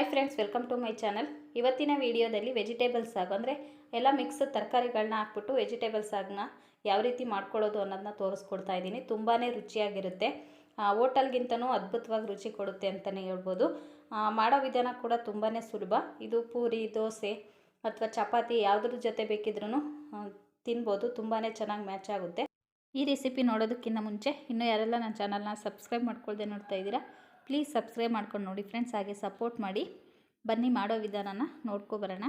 Hi friends welcome to my channel ಇವತ್ತಿನ ವಿಡಿಯೋದಲ್ಲಿ vegetable ಸಾಗು ಅಂದರೆ ಎಲ್ಲ ಮಿಕ್ಸ್ ತರಕಾರಿಗಳನ್ನ ಹಾಕ್ಬಿಟ್ಟು ವೆಜಿಟೇಬಲ್ ಸಾಗನ್ನ ಯಾವ ರೀತಿ ಮಾಡ್ಕೊಳ್ಳೋದು ಅನ್ನೋದನ್ನ ತೋರಿಸ್ಕೊಡ್ತಾ ಇದ್ದೀನಿ. ತುಂಬಾ ರುಚಿಯಾಗಿರುತ್ತೆ. ಹೋಟಲ್ಗಿಂತನೂ ಅದ್ಭುತವಾಗಿ ರುಚಿ ಕೊಡುತ್ತೆ ಅಂತಲೇ ಹೇಳ್ಬೋದು. ಮಾಡೋ ವಿಧಾನ ಕೂಡ ತುಂಬಾ ಸುಲಭ. ಇದು ಪೂರಿ, ದೋಸೆ ಅಥವಾ ಚಪಾತಿ ಯಾವುದ್ರ ಜೊತೆ ಬೇಕಿದ್ರೂ ತಿನ್ಬೋದು. ತುಂಬಾ ಚೆನ್ನಾಗಿ ಮ್ಯಾಚ್ ಆಗುತ್ತೆ. ಈ ರೆಸಿಪಿ ನೋಡೋದಕ್ಕಿಂತ ಮುಂಚೆ ಇನ್ನೂ ಯಾರೆಲ್ಲ ನನ್ನ ಚಾನಲ್ನ ಸಬ್ಸ್ಕ್ರೈಬ್ ಮಾಡ್ಕೊಳ್ದೆ ನೋಡ್ತಾ ಇದ್ದೀರಾ ಪ್ಲೀಸ್ ಸಬ್ಸ್ಕ್ರೈಬ್ ಮಾಡ್ಕೊಂಡು ನೋಡಿ ಫ್ರೆಂಡ್ಸ್, ಹಾಗೆ ಸಪೋರ್ಟ್ ಮಾಡಿ. ಬನ್ನಿ ಮಾಡೋ ವಿಧಾನನ ನೋಡ್ಕೊಬರೋಣ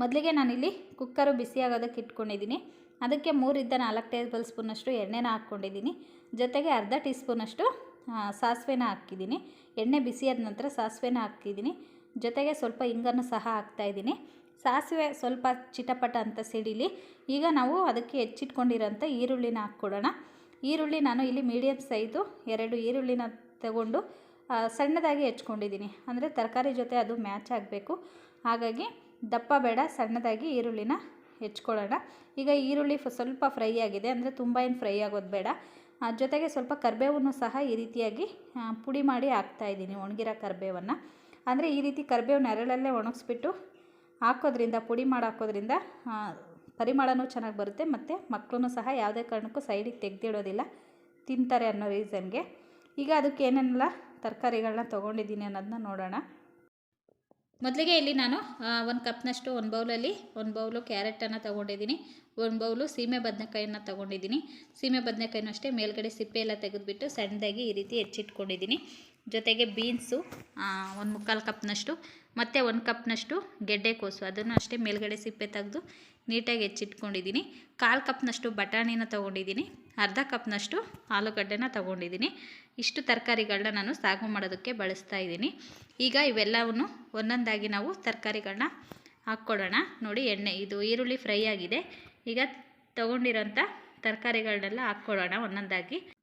ಮೊದಲಿಗೆ ನಾನಿಲ್ಲಿ ಕುಕ್ಕರು ಬಿಸಿ ಆಗೋದಕ್ಕೆ ಇಟ್ಕೊಂಡಿದ್ದೀನಿ. ಅದಕ್ಕೆ ಮೂರಿಂದ ನಾಲ್ಕು ಟೇಬಲ್ ಸ್ಪೂನಷ್ಟು ಎಣ್ಣೆನ ಹಾಕ್ಕೊಂಡಿದ್ದೀನಿ. ಜೊತೆಗೆ ಅರ್ಧ ಟೀ ಸ್ಪೂನಷ್ಟು ಸಾಸಿವೆನ ಹಾಕಿದ್ದೀನಿ. ಎಣ್ಣೆ ಬಿಸಿಯಾದ ನಂತರ ಸಾಸಿವೆನ ಹಾಕಿದ್ದೀನಿ. ಜೊತೆಗೆ ಸ್ವಲ್ಪ ಹಿಂಗನ್ನು ಸಹ ಹಾಕ್ತಾಯಿದ್ದೀನಿ ಸಾಸಿವೆ ಸ್ವಲ್ಪ ಚಿಟಪಟ ಅಂತ ಸಿಡಿಲಿ. ಈಗ ನಾವು ಅದಕ್ಕೆ ಹೆಚ್ಚಿಟ್ಕೊಂಡಿರೋಂಥ ಈರುಳ್ಳಿನ ಹಾಕ್ಕೊಡೋಣ. ಈರುಳ್ಳಿ ನಾನು ಇಲ್ಲಿ ಮೀಡಿಯಮ್ ಸೈಜು ಎರಡು ಈರುಳ್ಳಿನ ತಗೊಂಡು ಸಣ್ಣದಾಗಿ ಹೆಚ್ಕೊಂಡಿದ್ದೀನಿ. ಅಂದರೆ ತರಕಾರಿ ಜೊತೆ ಅದು ಮ್ಯಾಚ್ ಆಗಬೇಕು. ಹಾಗಾಗಿ ದಪ್ಪ ಬೇಡ, ಸಣ್ಣದಾಗಿ ಈರುಳ್ಳಿನ ಹೆಚ್ಕೊಳ್ಳೋಣ. ಈಗ ಈರುಳ್ಳಿ ಸ್ವಲ್ಪ ಫ್ರೈ ಆಗಿದೆ. ಅಂದರೆ ತುಂಬ ಏನು ಫ್ರೈ ಆಗೋದು ಬೇಡ. ಜೊತೆಗೆ ಸ್ವಲ್ಪ ಕರಿಬೇವನ್ನು ಸಹ ಈ ರೀತಿಯಾಗಿ ಪುಡಿ ಮಾಡಿ ಹಾಕ್ತಾಯಿದ್ದೀನಿ ಒಣಗಿರೋ ಕರಿಬೇವನ್ನು. ಅಂದರೆ ಈ ರೀತಿ ಕರಿಬೇವು ನೆರಳಲ್ಲೇ ಒಣಗಿಸ್ಬಿಟ್ಟು ಹಾಕೋದ್ರಿಂದ, ಪುಡಿ ಮಾಡಿ ಹಾಕೋದ್ರಿಂದ ಪರಿಮಳನೂ ಚೆನ್ನಾಗಿ ಬರುತ್ತೆ. ಮತ್ತು ಮಕ್ಕಳು ಸಹ ಯಾವುದೇ ಕಾರಣಕ್ಕೂ ಸೈಡಿಗೆ ತೆಗೆದಿಡೋದಿಲ್ಲ. ತಿಂತಾರೆ ಅನ್ನೋ ರೀಸನ್ಗೆ ಈಗ ಅದಕ್ಕೆ ಏನೇನೆಲ್ಲ ತರಕಾರಿಗಳನ್ನ ತೊಗೊಂಡಿದ್ದೀನಿ ಅನ್ನೋದನ್ನ ನೋಡೋಣ. ಮೊದಲಿಗೆ ಇಲ್ಲಿ ನಾನು ಒಂದು ಕಪ್ನಷ್ಟು ಒಂದು ಬೌಲಲ್ಲಿ ಒಂದು ಬೌಲು ಕ್ಯಾರೆಟನ್ನು ತೊಗೊಂಡಿದ್ದೀನಿ. ಒಂದು ಬೌಲು ಸೀಮೆ ಬದನೆಕಾಯನ್ನು ತೊಗೊಂಡಿದ್ದೀನಿ. ಸೀಮೆ ಬದನೆಕಾಯಿನೂ ಅಷ್ಟೇ, ಮೇಲ್ಗಡೆ ಸಿಪ್ಪೆ ಎಲ್ಲ ತೆಗೆದುಬಿಟ್ಟು ಸಣ್ಣದಾಗಿ ಈ ರೀತಿ ಹೆಚ್ಚಿಟ್ಕೊಂಡಿದ್ದೀನಿ. ಜೊತೆಗೆ ಬೀನ್ಸು ಒಂದು ಮುಕ್ಕಾಲು ಕಪ್ನಷ್ಟು, ಮತ್ತು ಒಂದು ಕಪ್ನಷ್ಟು ಗೆಡ್ಡೆಕೋಸು ಅದನ್ನು ಅಷ್ಟೇ ಮೇಲ್ಗಡೆ ಸಿಪ್ಪೆ ತೆಗೆದು ನೀಟಾಗಿ ಹೆಚ್ಚಿಟ್ಕೊಂಡಿದ್ದೀನಿ. ಕಾಲು ಕಪ್ನಷ್ಟು ಬಟಾಣಿನ ತೊಗೊಂಡಿದ್ದೀನಿ. ಅರ್ಧ ಕಪ್ನಷ್ಟು ಆಲೂಗಡ್ಡೆನ ತೊಗೊಂಡಿದ್ದೀನಿ. ಇಷ್ಟು ತರಕಾರಿಗಳನ್ನ ನಾನು ಸಾಗು ಮಾಡೋದಕ್ಕೆ ಬಳಸ್ತಾ ಇದ್ದೀನಿ. ಈಗ ಇವೆಲ್ಲವನ್ನು ಒಂದೊಂದಾಗಿ ನಾವು ತರಕಾರಿಗಳನ್ನ ಹಾಕ್ಕೊಡೋಣ. ನೋಡಿ, ಎಣ್ಣೆ, ಇದು ಈರುಳ್ಳಿ ಫ್ರೈ ಆಗಿದೆ. ಈಗ ತೊಗೊಂಡಿರೋಂಥ ತರಕಾರಿಗಳನ್ನೆಲ್ಲ ಹಾಕ್ಕೊಳ್ಳೋಣ ಒಂದೊಂದಾಗಿ.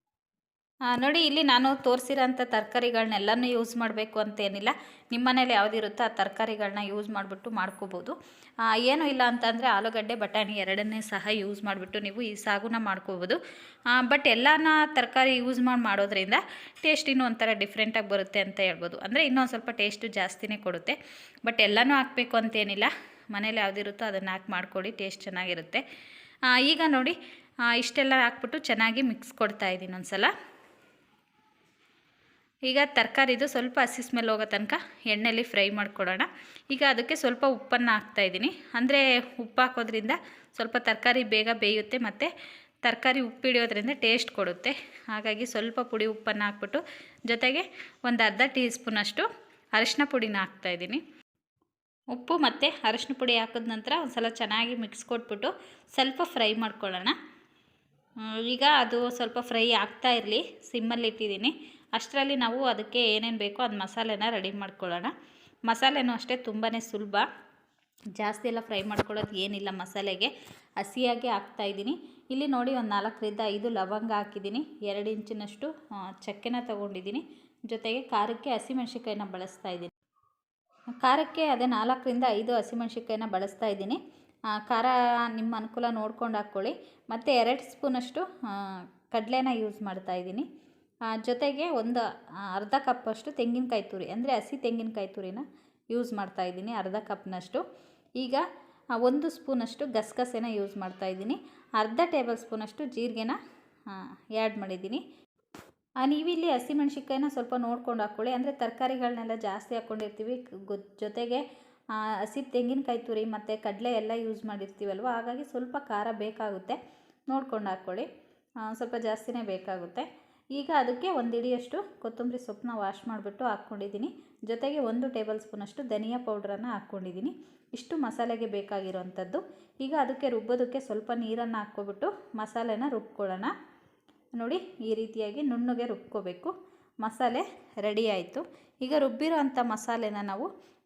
ನೋಡಿ, ಇಲ್ಲಿ ನಾನು ತೋರಿಸಿರೋಂಥ ತರಕಾರಿಗಳನ್ನೆಲ್ಲನೂ ಯೂಸ್ ಮಾಡಬೇಕು ಅಂತೇನಿಲ್ಲ. ನಿಮ್ಮ ಮನೇಲಿ ಯಾವುದಿರುತ್ತೋ ಆ ತರಕಾರಿಗಳನ್ನ ಯೂಸ್ ಮಾಡಿಬಿಟ್ಟು ಮಾಡ್ಕೋಬೋದು. ಏನೂ ಇಲ್ಲ ಅಂತಂದರೆ ಆಲೂಗಡ್ಡೆ, ಬಟಾಣಿ ಎರಡನ್ನೇ ಸಹ ಯೂಸ್ ಮಾಡಿಬಿಟ್ಟು ನೀವು ಈ ಸಾಗುನ ಮಾಡ್ಕೋಬೋದು. ಬಟ್ ಎಲ್ಲನ ತರಕಾರಿ ಯೂಸ್ ಮಾಡಿ, ಮಾಡೋದ್ರಿಂದ ಟೇಸ್ಟ್ ಇನ್ನೂ ಒಂಥರ ಡಿಫ್ರೆಂಟಾಗಿ ಬರುತ್ತೆ ಅಂತ ಹೇಳ್ಬೋದು. ಅಂದರೆ ಇನ್ನೊಂದು ಸ್ವಲ್ಪ ಟೇಸ್ಟು ಜಾಸ್ತಿನೇ ಕೊಡುತ್ತೆ. ಬಟ್ ಎಲ್ಲನೂ ಹಾಕಬೇಕು ಅಂತೇನಿಲ್ಲ. ಮನೇಲಿ ಯಾವುದಿರುತ್ತೋ ಅದನ್ನು ಹಾಕಿ ಮಾಡ್ಕೊಳ್ಳಿ ಟೇಸ್ಟ್ ಚೆನ್ನಾಗಿರುತ್ತೆ. ಈಗ ನೋಡಿ ಇಷ್ಟೆಲ್ಲ ಹಾಕ್ಬಿಟ್ಟು ಚೆನ್ನಾಗಿ ಮಿಕ್ಸ್ ಕೊಡ್ತಾ ಇದ್ದೀನಿ ಒಂದು ಸಲ ಈಗ ತರಕಾರಿದು ಸ್ವಲ್ಪ ಹಸಿ ಸ್ಮೆಲ್ ಹೋಗೋ ತನಕ ಎಣ್ಣೆಯಲ್ಲಿ ಫ್ರೈ ಮಾಡ್ಕೊಡೋಣ. ಈಗ ಅದಕ್ಕೆ ಸ್ವಲ್ಪ ಉಪ್ಪನ್ನು ಹಾಕ್ತಾಯಿದ್ದೀನಿ ಅಂದರೆ ಉಪ್ಪು ಹಾಕೋದ್ರಿಂದ ಸ್ವಲ್ಪ ತರಕಾರಿ ಬೇಗ ಬೇಯುತ್ತೆ ಮತ್ತು ತರಕಾರಿ ಉಪ್ಪು ಹಿಡಿಯೋದ್ರಿಂದ ಟೇಸ್ಟ್ ಕೊಡುತ್ತೆ. ಹಾಗಾಗಿ ಸ್ವಲ್ಪ ಪುಡಿ ಉಪ್ಪನ್ನು ಹಾಕ್ಬಿಟ್ಟು ಜೊತೆಗೆ ಒಂದು ಅರ್ಧ ಟೀ ಸ್ಪೂನಷ್ಟು ಅರಿಶಿನ ಪುಡಿನ ಹಾಕ್ತಾಯಿದ್ದೀನಿ ಉಪ್ಪು ಮತ್ತು ಅರಿಶಿನ ಪುಡಿ ಹಾಕಿದ ನಂತರ ಒಂದು ಸಲ ಚೆನ್ನಾಗಿ ಮಿಕ್ಸ್ ಕೊಟ್ಬಿಟ್ಟು ಸ್ವಲ್ಪ ಫ್ರೈ ಮಾಡ್ಕೊಳ್ಳೋಣ. ಈಗ ಅದು ಸ್ವಲ್ಪ ಫ್ರೈ ಆಗ್ತಾ ಇರಲಿ. ಸಿಮ್ಮಲ್ಲಿ ಇಟ್ಟಿದ್ದೀನಿ. ಅಷ್ಟರಲ್ಲಿ ನಾವು ಅದಕ್ಕೆ ಏನೇನು ಬೇಕೋ ಅದು ಮಸಾಲೆನ ರೆಡಿ ಮಾಡ್ಕೊಳ್ಳೋಣ. ಮಸಾಲೆನೂ ಅಷ್ಟೇ ತುಂಬಾ ಸುಲಭ. ಜಾಸ್ತಿ ಎಲ್ಲ ಫ್ರೈ ಮಾಡ್ಕೊಳ್ಳೋದು ಏನಿಲ್ಲ ಮಸಾಲೆಗೆ. ಹಸಿಯಾಗಿ ಹಾಕ್ತಾಯಿದ್ದೀನಿ ಇಲ್ಲಿ ನೋಡಿ ಒಂದು ನಾಲ್ಕರಿಂದ ಐದು ಲವಂಗ ಹಾಕಿದ್ದೀನಿ. ಎರಡು ಇಂಚಿನಷ್ಟು ಚಕ್ಕೆನ ತೊಗೊಂಡಿದ್ದೀನಿ. ಜೊತೆಗೆ ಖಾರಕ್ಕೆ ಹಸಿಮೆಣ್ಸಿಕಾಯಿನ ಬಳಸ್ತಾ ಇದ್ದೀನಿ. ಖಾರಕ್ಕೆ ಅದೇ ನಾಲ್ಕರಿಂದ ಐದು ಹಸಿಮೆಣ್ಸಿಕಾಯಿನ ಬಳಸ್ತಾ ಇದ್ದೀನಿ. ಖಾರ ನಿಮ್ಮ ಅನುಕೂಲ ನೋಡ್ಕೊಂಡು ಹಾಕ್ಕೊಳ್ಳಿ. ಮತ್ತು ಎರಡು ಸ್ಪೂನಷ್ಟು ಕಡಲೆನ ಯೂಸ್ ಮಾಡ್ತಾ ಇದ್ದೀನಿ. ಆ, ಜೊತೆಗೆ ಒಂದು ಅರ್ಧ ಕಪ್ಪಷ್ಟು ತೆಂಗಿನಕಾಯಿ ತುರಿ, ಅಂದರೆ ಹಸಿ ತೆಂಗಿನಕಾಯಿ ತುರಿನ ಯೂಸ್ ಮಾಡ್ತಾ ಇದ್ದೀನಿ, ಅರ್ಧ ಕಪ್ನಷ್ಟು. ಈಗ ಒಂದು ಸ್ಪೂನಷ್ಟು ಗಸಗಸೆನ ಯೂಸ್ ಮಾಡ್ತಾ ಇದ್ದೀನಿ. ಅರ್ಧ ಟೇಬಲ್ ಸ್ಪೂನಷ್ಟು ಜೀರಿಗೆನ ಆ್ಯಡ್ ಮಾಡಿದ್ದೀನಿ. ನೀವಿಲ್ಲಿ ಹಸಿಮೆಣ್ಸಿಕಾಯಿನ ಸ್ವಲ್ಪ ನೋಡ್ಕೊಂಡು ಹಾಕ್ಕೊಳ್ಳಿ ಅಂದರೆ ತರಕಾರಿಗಳನ್ನೆಲ್ಲ ಜಾಸ್ತಿ ಹಾಕ್ಕೊಂಡಿರ್ತೀವಿ ಜೊತೆಗೆ ಹಸಿ ತೆಂಗಿನಕಾಯಿ ತುರಿ ಮತ್ತು ಕಡಲೆ ಎಲ್ಲ ಯೂಸ್ ಮಾಡಿರ್ತೀವಲ್ವ? ಹಾಗಾಗಿ ಸ್ವಲ್ಪ ಖಾರ ಬೇಕಾಗುತ್ತೆ. ನೋಡ್ಕೊಂಡು ಹಾಕ್ಕೊಳ್ಳಿ ಸ್ವಲ್ಪ ಜಾಸ್ತಿನೇ ಬೇಕಾಗುತ್ತೆ. ಈಗ ಅದಕ್ಕೆ ಒಂದು ಹಿಡಿಯಷ್ಟು ಕೊತ್ತಂಬರಿ ಸೊಪ್ಪನ್ನ ವಾಶ್ ಮಾಡಿಬಿಟ್ಟು ಹಾಕ್ಕೊಂಡಿದ್ದೀನಿ. ಜೊತೆಗೆ ಒಂದು ಟೇಬಲ್ ಸ್ಪೂನಷ್ಟು ಧನಿಯಾ ಪೌಡ್ರನ್ನು ಹಾಕ್ಕೊಂಡಿದ್ದೀನಿ. ಇಷ್ಟು ಮಸಾಲೆಗೆ ಬೇಕಾಗಿರೋವಂಥದ್ದು. ಈಗ ಅದಕ್ಕೆ ರುಬ್ಬೋದಕ್ಕೆ ಸ್ವಲ್ಪ ನೀರನ್ನು ಹಾಕ್ಕೊಬಿಟ್ಟು ಮಸಾಲೆನ ರುಬ್ಕೊಳ್ಳೋಣ. ನೋಡಿ, ಈ ರೀತಿಯಾಗಿ ನುಣ್ಣಗೆ ರುಬ್ಕೋಬೇಕು. ಮಸಾಲೆ ರೆಡಿ ಆಯಿತು. ಈಗ ರುಬ್ಬಿರೋ ಅಂಥ ಮಸಾಲೆನ ನಾವು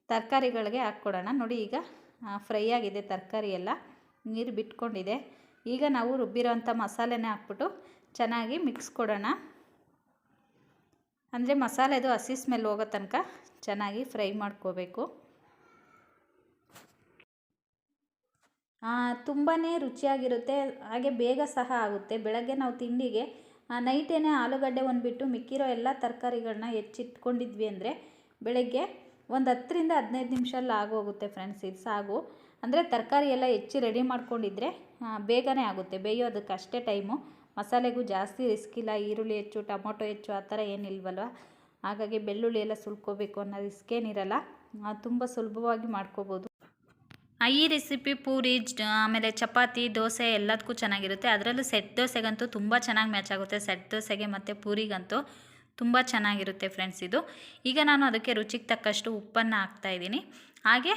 ತರಕಾರಿಗಳಿಗೆ ಹಾಕ್ಕೊಡೋಣ. ನೋಡಿ, ಈಗ ಫ್ರೈ ಆಗಿದೆ ತರಕಾರಿ ಎಲ್ಲ. ನೀರು ಬಿಟ್ಕೊಂಡಿದೆ. ಈಗ ನಾವು ರುಬ್ಬಿರೋ ಅಂಥ ಮಸಾಲೆನೇ ಹಾಕ್ಬಿಟ್ಟು ಚೆನ್ನಾಗಿ ಮಿಕ್ಸ್ ಕೊಡೋಣ. ಅಂದರೆ ಮಸಾಲೆದು ಹಸಿ ಸ್ಮೆಲ್ ಹೋಗೋ ತನಕ ಚೆನ್ನಾಗಿ ಫ್ರೈ ಮಾಡ್ಕೋಬೇಕು. ತುಂಬಾ ರುಚಿಯಾಗಿರುತ್ತೆ. ಹಾಗೆ ಬೇಗ ಸಹ ಆಗುತ್ತೆ. ಬೆಳಗ್ಗೆ ನಾವು ತಿಂಡಿಗೆ ನೈಟೇನೆ ಆಲೂಗಡ್ಡೆ ಒಂದು ಬಿಟ್ಟು ಮಿಕ್ಕಿರೋ ಎಲ್ಲ ತರಕಾರಿಗಳನ್ನ ಹೆಚ್ಚಿಟ್ಕೊಂಡಿದ್ವಿ ಅಂದರೆ ಬೆಳಗ್ಗೆ ಒಂದು ಹತ್ತರಿಂದ ಹದಿನೈದು ನಿಮಿಷಲ್ಲಿ ಆಗೋಗುತ್ತೆ ಫ್ರೆಂಡ್ಸ್ ಇದು ಸಾಗು. ಅಂದರೆ ತರಕಾರಿ ಎಲ್ಲ ಹೆಚ್ಚಿ ರೆಡಿ ಮಾಡ್ಕೊಂಡಿದ್ರೆ ಬೇಗನೆ ಆಗುತ್ತೆ. ಬೇಯೋದಕ್ಕೆ ಅಷ್ಟೇ ಟೈಮು ಮಸಾಲೆಗೂ ಜಾಸ್ತಿ ರಿಸ್ಕ್ ಇಲ್ಲ, ಈರುಳ್ಳಿ ಹೆಚ್ಚು, ಟೊಮೊಟೊ ಹೆಚ್ಚು, ಆ ಥರ ಏನಿಲ್ವಲ್ವ? ಹಾಗಾಗಿ ಬೆಳ್ಳುಳ್ಳಿ ಎಲ್ಲ ಸುಲ್ಕೋಬೇಕು ಅನ್ನೋ ರಿಸ್ಕ್ ಏನಿರಲ್ಲ. ತುಂಬ ಸುಲಭವಾಗಿ ಮಾಡ್ಕೋಬೋದು. ಈ ರೆಸಿಪಿ ಪೂರಿ ಆಮೇಲೆ ಚಪಾತಿ, ದೋಸೆ ಎಲ್ಲದಕ್ಕೂ ಚೆನ್ನಾಗಿರುತ್ತೆ. ಅದರಲ್ಲೂ ಸೆಟ್ ದೋಸೆಗಂತೂ ತುಂಬ ಚೆನ್ನಾಗಿ ಮ್ಯಾಚ್ ಆಗುತ್ತೆ. ಸೆಟ್ ದೋಸೆಗೆ ಮತ್ತು ಪೂರಿಗಂತೂ ತುಂಬ ಚೆನ್ನಾಗಿರುತ್ತೆ ಫ್ರೆಂಡ್ಸ್ ಇದು. ಈಗ ನಾನು ಅದಕ್ಕೆ ರುಚಿಗೆ ತಕ್ಕಷ್ಟು ಉಪ್ಪನ್ನು ಹಾಕ್ತಾಯಿದ್ದೀನಿ ಹಾಗೆ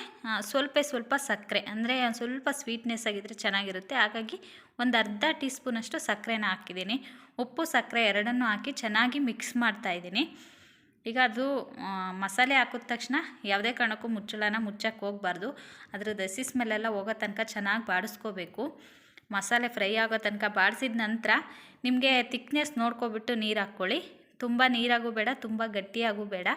ಸ್ವಲ್ಪ ಸ್ವಲ್ಪ ಸಕ್ಕರೆ, ಅಂದರೆ ಸ್ವಲ್ಪ ಸ್ವೀಟ್ನೆಸ್ ಆಗಿದ್ದರೆ ಚೆನ್ನಾಗಿರುತ್ತೆ. ಹಾಗಾಗಿ ಒಂದು ಅರ್ಧ ಟೀ ಸ್ಪೂನಷ್ಟು ಸಕ್ಕರೆನ ಹಾಕಿದ್ದೀನಿ. ಉಪ್ಪು, ಸಕ್ಕರೆ ಎರಡನ್ನೂ ಹಾಕಿ ಚೆನ್ನಾಗಿ ಮಿಕ್ಸ್ ಮಾಡ್ತಾ ಇದ್ದೀನಿ. ಈಗ ಅದು ಮಸಾಲೆ ಹಾಕಿದ ತಕ್ಷಣ ಯಾವುದೇ ಕಾರಣಕ್ಕೂ ಮುಚ್ಚಳನ ಮುಚ್ಚಕ್ಕೆ ಹೋಗಬಾರ್ದು. ಅದರ ದಸಿ ಸ್ಮೆಲ್ಲೆಲ್ಲ ಹೋಗೋ ತನಕ ಚೆನ್ನಾಗಿ ಬಾಡಿಸ್ಕೋಬೇಕು. ಮಸಾಲೆ ಫ್ರೈ ಆಗೋ ತನಕ ಬಾಡಿಸಿದ ನಂತರ ನಿಮಗೆ ತಿಕ್ನೆಸ್ ನೋಡ್ಕೊಬಿಟ್ಟು ನೀರು ಹಾಕ್ಕೊಳ್ಳಿ. ತುಂಬ ನೀರಾಗೂ ಬೇಡ, ತುಂಬ ಗಟ್ಟಿಯಾಗೂ ಬೇಡ.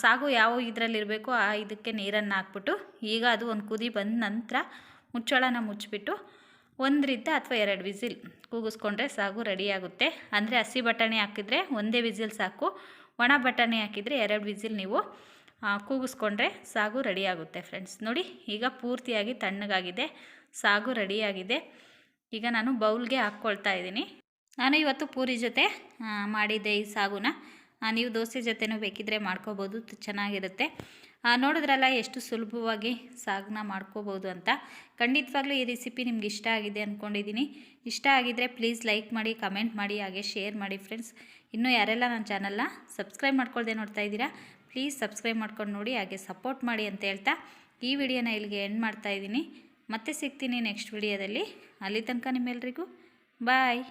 ಸಾಗು ಯಾವ ಇದರಲ್ಲಿರಬೇಕು ಆ ಇದಕ್ಕೆ ನೀರನ್ನು ಹಾಕ್ಬಿಟ್ಟು ಈಗ ಅದು ಒಂದು ಕುದಿ ಬಂದ ನಂತರ ಮುಚ್ಚಳನ ಮುಚ್ಚಿಬಿಟ್ಟು ಒಂದರಿಂದ ಅಥವಾ ಎರಡು ವಿಸಿಲ್ ಕೂಗಿಸ್ಕೊಂಡ್ರೆ ಸಾಗು ರೆಡಿಯಾಗುತ್ತೆ ಅಂದರೆ ಹಸಿ ಬಟಾಣಿ ಹಾಕಿದರೆ ಒಂದೇ ವಿಸಿಲ್ ಸಾಕು. ಒಣ ಬಟಾಣಿ ಹಾಕಿದರೆ ಎರಡು ವಿಸಿಲ್ ನೀವು ಆ, ಕೂಗಿಸ್ಕೊಂಡ್ರೆ ಸಾಗು ರೆಡಿಯಾಗುತ್ತೆ ಫ್ರೆಂಡ್ಸ್. ನೋಡಿ ಈಗ ಪೂರ್ತಿಯಾಗಿ ತಣ್ಣಗಾಗಿದೆ. ಸಾಗು ರೆಡಿಯಾಗಿದೆ ಈಗ ನಾನು ಬೌಲ್ಗೆ ಹಾಕ್ಕೊಳ್ತಾ ಇದ್ದೀನಿ. ನಾನು ಇವತ್ತು ಪೂರಿ ಜೊತೆ ಆ, ಮಾಡಿದ್ದೆ ಈ ಸಾಗುನ. ಆ, ನೀವು ದೋಸೆ ಜೊತೆನೂ ಬೇಕಿದ್ದರೆ ಮಾಡ್ಕೋಬೋದು ಚೆನ್ನಾಗಿರುತ್ತೆ. ನೋಡಿದ್ರಲ್ಲ ಎಷ್ಟು ಸುಲಭವಾಗಿ ಸಾಗನ ಮಾಡ್ಕೋಬೋದು ಅಂತ. ಖಂಡಿತವಾಗ್ಲೂ ಈ ರೆಸಿಪಿ ನಿಮ್ಗೆ ಇಷ್ಟ ಆಗಿದೆ ಅಂದ್ಕೊಂಡಿದ್ದೀನಿ ಇಷ್ಟ ಆಗಿದ್ದರೆ ಪ್ಲೀಸ್ ಲೈಕ್ ಮಾಡಿ, ಕಮೆಂಟ್ ಮಾಡಿ, ಹಾಗೆ ಶೇರ್ ಮಾಡಿ ಫ್ರೆಂಡ್ಸ್. ಇನ್ನೂ ಯಾರೆಲ್ಲ ನನ್ನ ಚಾನಲ್ನ ಸಬ್ಸ್ಕ್ರೈಬ್ ಮಾಡ್ಕೊಳ್ದೆ ನೋಡ್ತಾ ಇದ್ದೀರಾ, ಪ್ಲೀಸ್ ಸಬ್ಸ್ಕ್ರೈಬ್ ಮಾಡ್ಕೊಂಡು ನೋಡಿ, ಹಾಗೆ ಸಪೋರ್ಟ್ ಮಾಡಿ ಅಂತ ಹೇಳ್ತಾ ಈ ವಿಡಿಯೋನ ಇಲ್ಲಿಗೆ ಎಂಡ್ ಮಾಡ್ತಾ ಇದ್ದೀನಿ. ಮತ್ತೆ ಸಿಗ್ತೀನಿ ನೆಕ್ಸ್ಟ್ ವಿಡಿಯೋದಲ್ಲಿ. ಅಲ್ಲಿ ತನಕ ನಿಮ್ಮೆಲ್ರಿಗೂ, ಬಾಯ್.